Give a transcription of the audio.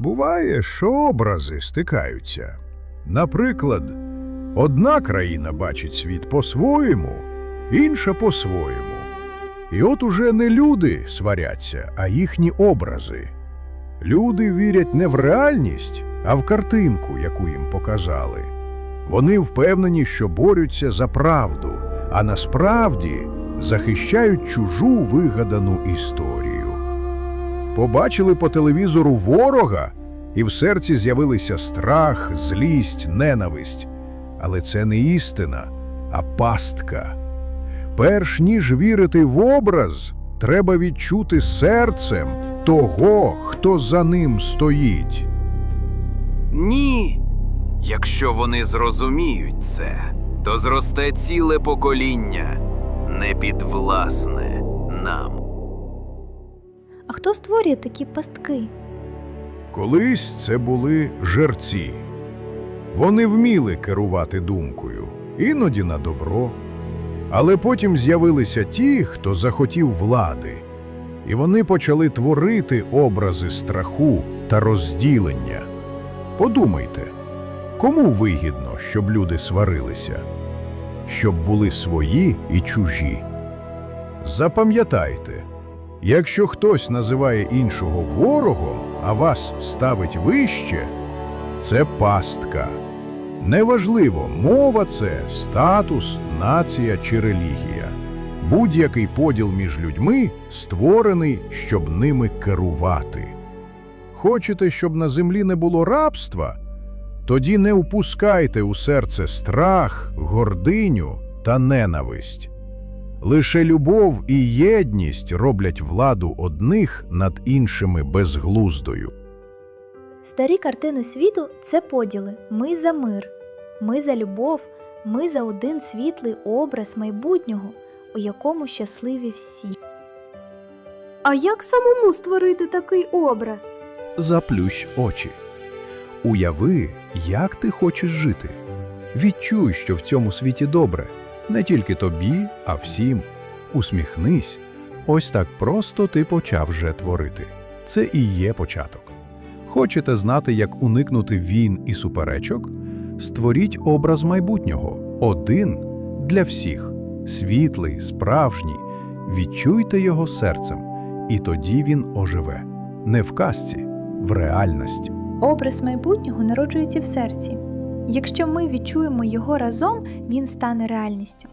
Буває, що образи стикаються. Наприклад, одна країна бачить світ по-своєму, інша по-своєму. І от уже не люди сваряться, а їхні образи. Люди вірять не в реальність, а в картинку, яку їм показали. Вони впевнені, що борються за правду, а насправді захищають чужу вигадану історію. Побачили по телевізору ворога, і в серці з'явилися страх, злість, ненависть. Але це не істина, а пастка. Перш ніж вірити в образ, треба відчути серцем того, хто за ним стоїть. Ні. Якщо вони зрозуміють це, то зросте ціле покоління, непідвласне нам. А хто створює такі пастки? Колись це були жерці. Вони вміли керувати думкою, іноді на добро. Але потім з'явилися ті, хто захотів влади, і вони почали творити образи страху та розділення. Подумайте, кому вигідно, щоб люди сварилися? Щоб були свої і чужі. Запам'ятайте, якщо хтось називає іншого ворогом, а вас ставить вище, це пастка. Неважливо, мова це статус, нація чи релігія. Будь-який поділ між людьми створений, щоб ними керувати. Хочете, щоб на землі не було рабства? Тоді не впускайте у серце страх, гординю та ненависть. Лише любов і єдність роблять владу одних над іншими безглуздою. Старі картини світу це поділи. Ми за мир, ми за любов, ми за один світлий образ майбутнього, у якому щасливі всі. А як самому створити такий образ? Заплющ очі. Уяви, як ти хочеш жити. Відчуй, що в цьому світі добре, не тільки тобі, а всім. Усміхнись. Ось так просто ти почав вже творити. Це і є початок. Хочете знати, як уникнути війн і суперечок? Створіть образ майбутнього один для всіх, світлий, справжній. Відчуйте його серцем, і тоді він оживе. Не в казці, в реальності. Образ майбутнього народжується в серці. Якщо ми відчуємо його разом, він стане реальністю.